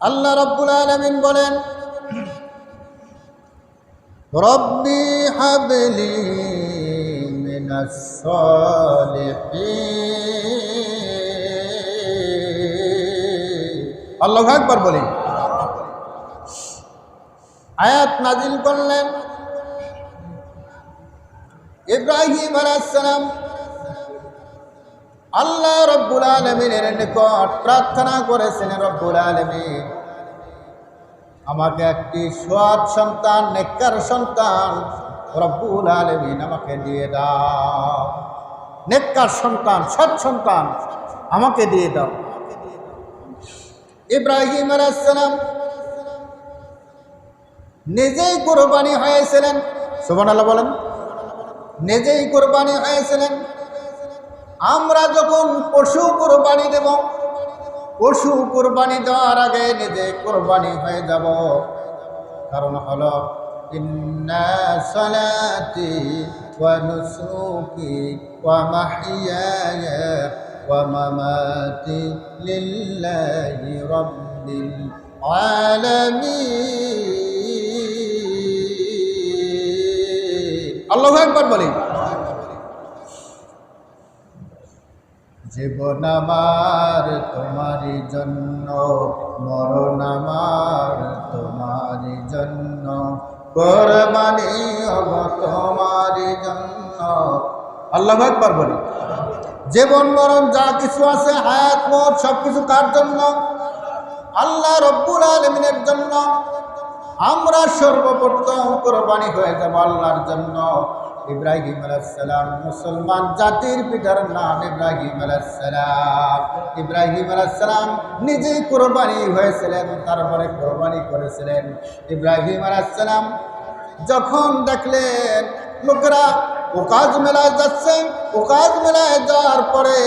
আল্লাহ রব্বুল আলমিন বলেন রব্বি হাবলি আল্লাহ একবার বলি। আয়াত নাজিল করলেন। ইব্রাহিম আলাইসালাম আল্লাহ রব্বুল আলমিনের নিকট প্রার্থনা করেছেন, রব্বুল আলমিন, আমাকে একটি সৎ সন্তান, নেককার সন্তান রব্বুল আলমিন আমাকে দিয়ে দাও। নেককার সন্তান, সৎ সন্তান আমাকে দিয়ে দাও। ইব্রাহিম আলাইসালাম নিজেই কোরবানি হয়েছিলেন। সুবান আল্লাহ বলেন। নিজেই কোরবানি হয়েছিলেন। আমরা যখন পশু কোরবানি দেব, পশু কোরবানি দেওয়ার আগে নিজে কোরবানি হয়ে যাব। কারণ হলো লিল্লাহি রাব্বিল আলামিন আল্লাহু আকবার বলি জীবন আমার তোমারই জন্য, মরণ আমার তোমারই জন্য, কোরবানি হব তোমারই জন্য। আল্লাহ একবার বলি। জীবন, মরণ, যা কিছু আছে, হায়াত, মত সব কিছু কার জন্য? আল্লাহ রব্বুল আলমিনের জন্য। আমরা সর্বপ্রথম কোরবানি হয়ে যাব আল্লাহর জন্য। ইব্রাহিম আলাইসালাম মুসলমান জাতির পিতার নাম ইব্রাহিম আলাইসালাম ইব্রাহিম আলাইসালাম নিজেই কোরবানি হয়েছিলেন, তারপরে কোরবানি করেছিলেন। ইব্রাহিম আলাইসালাম যখন দেখলেন লোকেরা ওকাজ মেলায় যাচ্ছেন ওকাজ মেলায় যাওয়ার পরে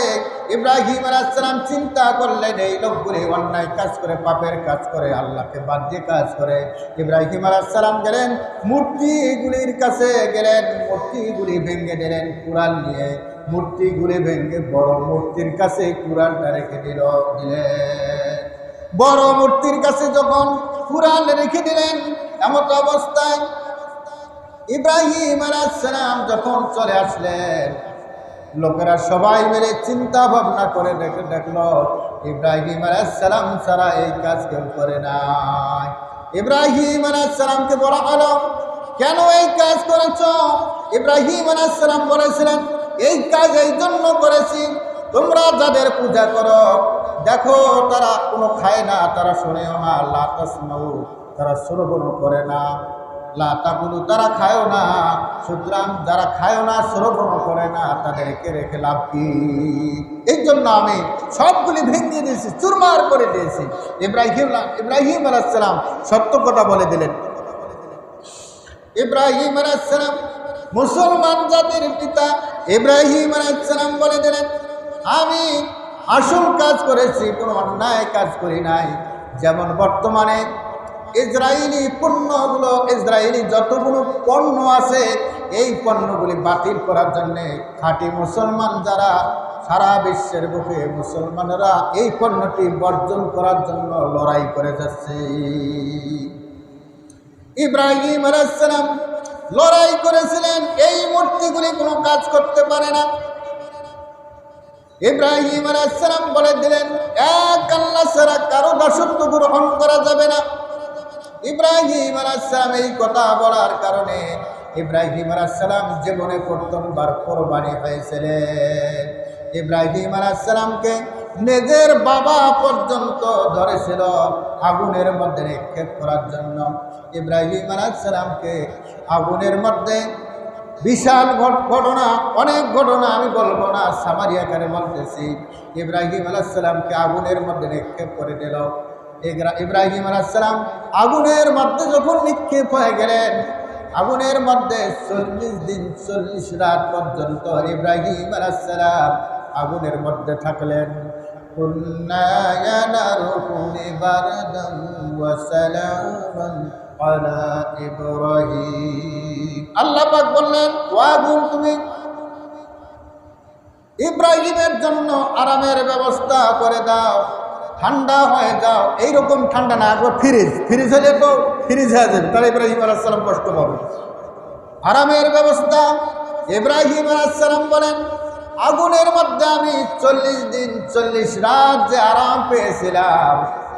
ইব্রাহিম আলাইসালাম চিন্তা করলেন, এই লোকগুলি অন্যায় কাজ করে, পাপের কাজ করে, আল্লাহকে বাদ দিয়ে কাজ করে। ইব্রাহিম আলাইসালাম গেলেন, মূর্তিগুলির কাছে গেলেন, মূর্তিগুলি ভেঙে দিলেন কুড়াল নিয়ে। মূর্তিগুলি ভেঙে বড় মূর্তির কাছে কুড়ালটা রেখে দিল দিলেন বড় মূর্তির কাছে যখন কুড়াল রেখে দিলেন, এমত অবস্থায় ইব্রাহিম আলাইসালাম যখন চলে আসলেন, লোকেরা সবাই মিলে চিন্তা ভাবনা করে দেখে দেখল, ইব্রাহিম আলাইসালাম ছাড়া এই কাজ কেউ করে নাই। ইব্রাহিম আলাইসালামকে বলা হলো, কেন এই কাজ করেছ? ইব্রাহিম আলাইসালাম বলেছিলেন, এই কাজ এই জন্য করেছি, তোমরা যাদের পূজা করো, দেখো তারা কোনো খায় না, তারা শোনেও না আল্লাহ তারা শ্রবণও করে না। লাতাগুলো তারা খায়ও না, সুতরাং যারা খায়ও না শ্রবণ করে না, তাদেরকে রেখে লাভ কি? এই জন্য আমি সবগুলি ভেঙে দিয়েছি, চুরমার করে দিয়েছি। ইব্রাহিম ইব্রাহিম আলাইসালাম সত্য কথা বলে দিলেন। ইব্রাহিম আলাইসালাম মুসলমান জাতির পিতা ইব্রাহিম আলাইসালাম বলে দিলেন, আমি আসল কাজ করেছি, কোনো অন্যায় কাজ করি নাই। যেমন বর্তমানে ইসরায়েলি পণ্যগুলো ইসরায়েলি যতগুলো পণ্য আছে, এই পণ্যগুলি বাতিল করার জন্যে খাঁটি মুসলমান যারা, সারা বিশ্বের বুকে মুসলমানরা এই পণ্যটি বর্জন করার জন্য লড়াই করে যাচ্ছে। ইব্রাহিম আলাইসালাম লড়াই করেছিলেন, এই মূর্তিগুলি কোনো কাজ করতে পারে না। ইব্রাহিম আলাইসালাম বলে দিলেন, এক আল্লাহ ছাড়া কারও দাসত্ব গ্রহণ করা যাবে না। ইব্রাহিম আলাইসালাম এই কথা বলার কারণে ইব্রাহিম আলাইসালাম জীবনে প্রথমবার কোরবানি হয়েছিলেন। ইব্রাহিম আলাইসালামকে নিজের বাবা পর্যন্ত ধরেছিল আগুনের মধ্যে নিক্ষেপ করার জন্য। ইব্রাহিম আলাইসালামকে আগুনের মধ্যে বিশাল ঘটনা, অনেক ঘটনা আমি বলব না সামারিয়াকারে বলতেছি। ইব্রাহিম আলাইসালামকে আগুনের মধ্যে নিক্ষেপ করে দিল। ইব্রাহিম আলাইসালাম আগুনের মধ্যে যখন নিক্ষেপ হয়ে গেলেন, আগুনের মধ্যে চল্লিশ দিন, চল্লিশ রাত পর্যন্ত ইব্রাহিম আলাইসালাম আগুনের মধ্যে থাকলেন। তুমি, ইব্রাহিমের জন্য আরামের ব্যবস্থা করে দাও। ঠান্ডা হয়ে যাও, এইরকম ঠান্ডা না, একবার ফ্রিজ ফ্রিজ হলে তো ফ্রিজ হয়ে যাবে, তাহলে ইব্রাহিম আলাইসালাম কষ্ট পাবে। আরামের ব্যবস্থা, ইব্রাহিম আলাইসালাম বলেন, আগুনের মধ্যে আমি চল্লিশ দিন, চল্লিশ রাত যে আরাম পেয়েছিলাম,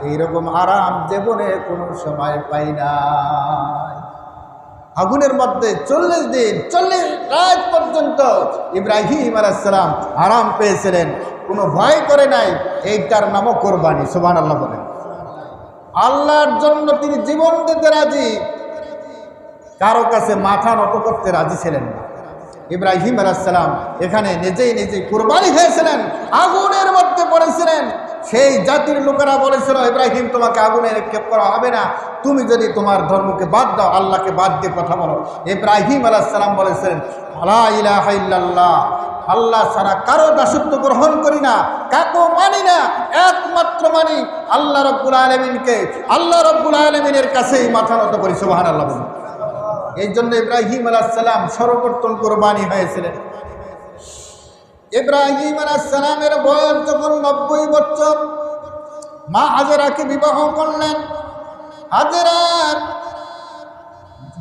এইরকম আরাম জীবনে কোনো সময় পাই না আগুনের মধ্যে চল্লিশ দিন, চল্লিশ রাত পর্যন্ত ইব্রাহিম আলাইসালাম আরাম পেয়েছিলেন। কোনো ভয় করে নাই, এইটার নামও কোরবানি সুবান আল্লাহ বলেন আল্লাহর জন্য তিনি জীবন দিতে রাজি, কারও কাছে মাথা নত করতে রাজি ছিলেন না। ইব্রাহিম আলাইসালাম এখানে নিজেই নিজেই কোরবানি হয়েছিলেন আগুনের মধ্যে পড়েছিলেন। সেই জাতির লোকেরা বলেছিল, ইব্রাহিম, তোমাকে আগুনে নিক্ষেপ করা হবে না। তুমি যদি তোমার ধর্মকে বাদ দাও, আল্লাহকে বাদ দিয়ে কথা বলো। ইব্রাহিম আলাইসালাম বলেছিলেন আল্লাহ ইলাহা আল্লাহ ছাড়া কারও দাসত্ব গ্রহণ করি না, কাকো মানি না, একমাত্র মানি আল্লাহ রব্বুল আলমিনকে। আল্লাহ রব্বুল আলমিনের কাছেই মাথা নত করি সুবাহান আল্লাহ এই জন্য ইব্রাহিম আলাহাম সর্বপ্রথম কোরবানি হয়েছিলেন। ইব্রাহিম আলাহামের বয়স যখন নব্বই বছর, মা হাজেরাকে বিবাহ করলেন। হাজেরার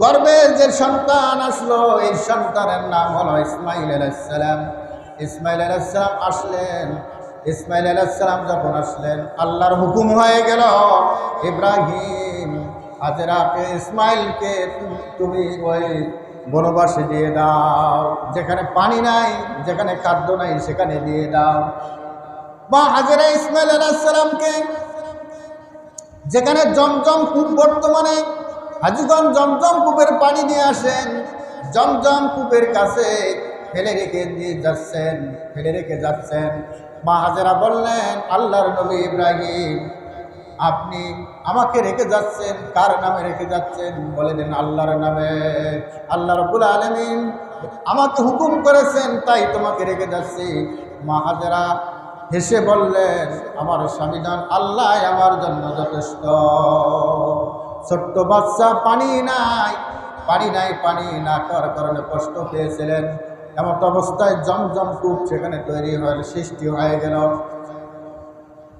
গর্বের যে সন্তান আসলো, এই সন্তানের নাম হলো ইসমাইল আলাইসালাম ইসমাইল আলাইসালাম আসলেন। ইসমাইল আলাইসালাম যখন আসলেন, আল্লাহর হুকুম হয়ে গেল, ইব্রাহিম হাজেরাকে ইসমাইলকে তুমি ওই বনবাসে দিয়ে দাও। যেখানে পানি নাই, যেখানে খাদ্য নাই, সেখানে দিয়ে দাও। বা হাজেরা ইসমাইল আলাইসালামকে যেখানে জমজম কূপ বর্তমানে হাজিগঞ্জ জমজম কূপের পানি নিয়ে আসেন। জমজম কূপের কাছে ফেলে রেখে দিয়ে যাচ্ছেন, ফেলে রেখে যাচ্ছেন। মা হাজেরা বললেন, আল্লাহর নবী ইব্রাহিম, আপনি আমাকে রেখে যাচ্ছেন, কার নামে রেখে যাচ্ছেন? বলে দেন, আল্লাহর নামে। আল্লাহ রবুল আলমিন আমাকে হুকুম করেছেন, তাই তোমাকে রেখে যাচ্ছি। মা হাজেরা হেসে বললেন, আমার স্বামীদান আল্লাহ আমার জন্য যথেষ্ট। ছোট্ট বাচ্চা, পানি নাই। পানি নাই, পানি না করার কারণে কষ্ট পেয়েছিলেন। এমন অবস্থায় জমজম কূপ সেখানে তৈরি হয়ে সৃষ্টি হয়ে গেল।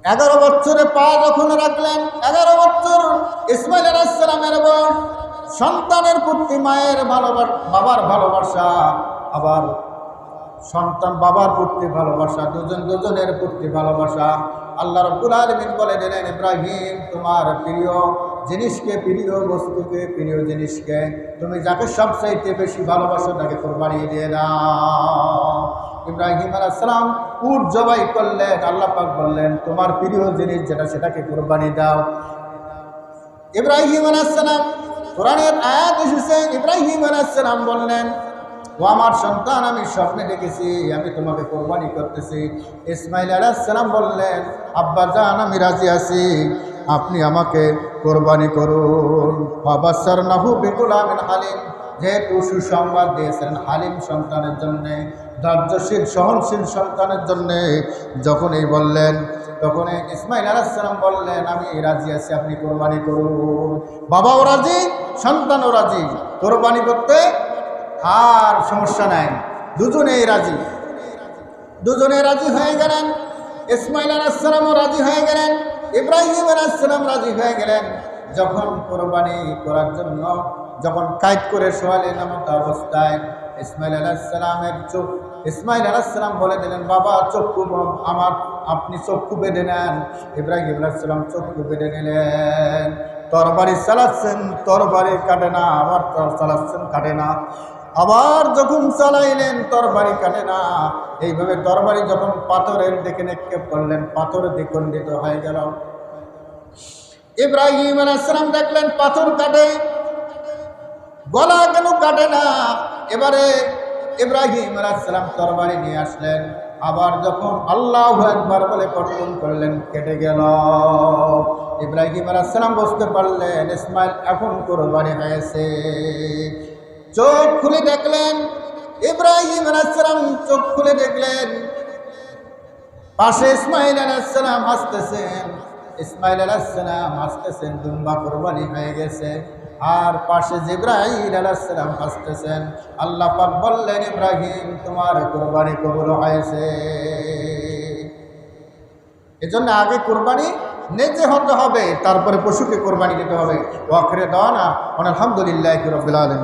এগারো বছরে পা যখন রাখলেন, এগারো বছর ইসমাইল আলাইসালামের সন্তানের প্রতি মায়ের ভালোবাসা বাবার ভালোবাসা, আবার সন্তান বাবার প্রতি ভালোবাসা, দুজন দুজনের প্রতি ভালোবাসা। আল্লাহ রব্বুল আলমিন বলে দিলেন, ইব্রাহিম, তোমার প্রিয় জিনিসকে, প্রিয় বস্তুকে, প্রিয় জিনিসকে তুমি যাকে সবচাইতে বেশি ভালোবাসো তাকে কোরবানি দিয়ে দাও। ইব্রাহিম আলাইসালাম উট জবাই করলেন, আল্লাহ পাক বললেন, তোমার প্রিয় জিনিস যেটা, সেটাকে কোরবানি দাও। ইব্রাহিম আলাইসালাম কোরআনের আয়াত এসেছে, ইব্রাহিম আলাইসালাম বললেন, ও আমার সন্তান, আমি স্বপ্নে দেখেছি, আমি তোমাকে কোরবানি করতেছি। ইসমাইল আলাইসালাম বললেন, আব্বা জান, আমি রাজি আছি। আপনি আমাকে কোরবানি করুন। বাবা বাবাসার নাহু বিকুল আমিন হালিম। যেহেতু সুসংবাদ দিয়েছেন হালিম সন্তানের জন্যে ধৈর্যশীল সহনশীল সন্তানের জন্যে, যখনই বললেন তখন ইসমাইল আলাহিসাল্লাম বললেন, আমি রাজি আছি, আপনি কোরবানি করুন। বাবাও রাজি, সন্তানও রাজি। কোরবানি করতে আর সমস্যা নাই। দুজনেই রাজি। দুজনে রাজি হয়ে গেলেন। ইসমাইল আলাহিসাল্লামও রাজি হয়ে গেলেন। ইব্রাহিম আলাহিসাল্লাম রাজি হয়ে গেলেন। যখন কোরবানি করার জন্য যখন কায়দ করে সোয়ালের নামত অবস্থায় ইসমাইল আলাহিসাল্লামের চোখ ইসমাইল আলাহিসাল্লাম বলে দিলেন, বাবা চক্ষু আমার আপনি চক্ষু বেঁধে নেন। ইব্রাহিম আলাহিসাল্লাম চক্ষু বেঁধে নিলেন। তরবারি চালাচ্ছেন, তরবারি কাটে না তর চালাচ্ছেন, কাটে না। আবার যখন চালাইলেন, তরবারি কাটে না। এইভাবে তরবারি যখন পাথরের দিকে নিক্ষেপ করলেন পাথর দ্বিখণ্ডিত হয়ে গেল। ইব্রাহিম আলাইসালাম দেখলেন, পাথর কাটে, গলা কেন কাটে না? এবারে ইব্রাহিম আলাইসালাম তরবারি নিয়ে আসলেন। আবার যখন আল্লাহ একবার বলে কর্তন করলেন, কেটে গেল। ইব্রাহিম আলাইসালাম বুঝতে পারলেন, ইসমাইল এখন কোরবানি হয়েছে। চোখ খুলে দেখলেন। ইব্রাহিম আলাইসালাম চোখ খুলে দেখলেন। পাশে ইসমাইল আলাইসালাম হাসতেছেন ইসমাইল আলাইসালাম হাসতেছেন দুম্বা কোরবানি হয়ে গেছে। আর পাশে জিব্রাহিম আলাইসালাম হাসতেছেন আল্লাহ পাক বললেন, ইব্রাহিম, তোমার কোরবানি কবুল হয়েছে। এজন্য আগে কোরবানি নিজে হতে হবে, তারপরে পশুকে কোরবানি দিতে হবে। ওয়াকরে দেওয়া না আলহামদুলিল্লাহ রবিল আলমিন।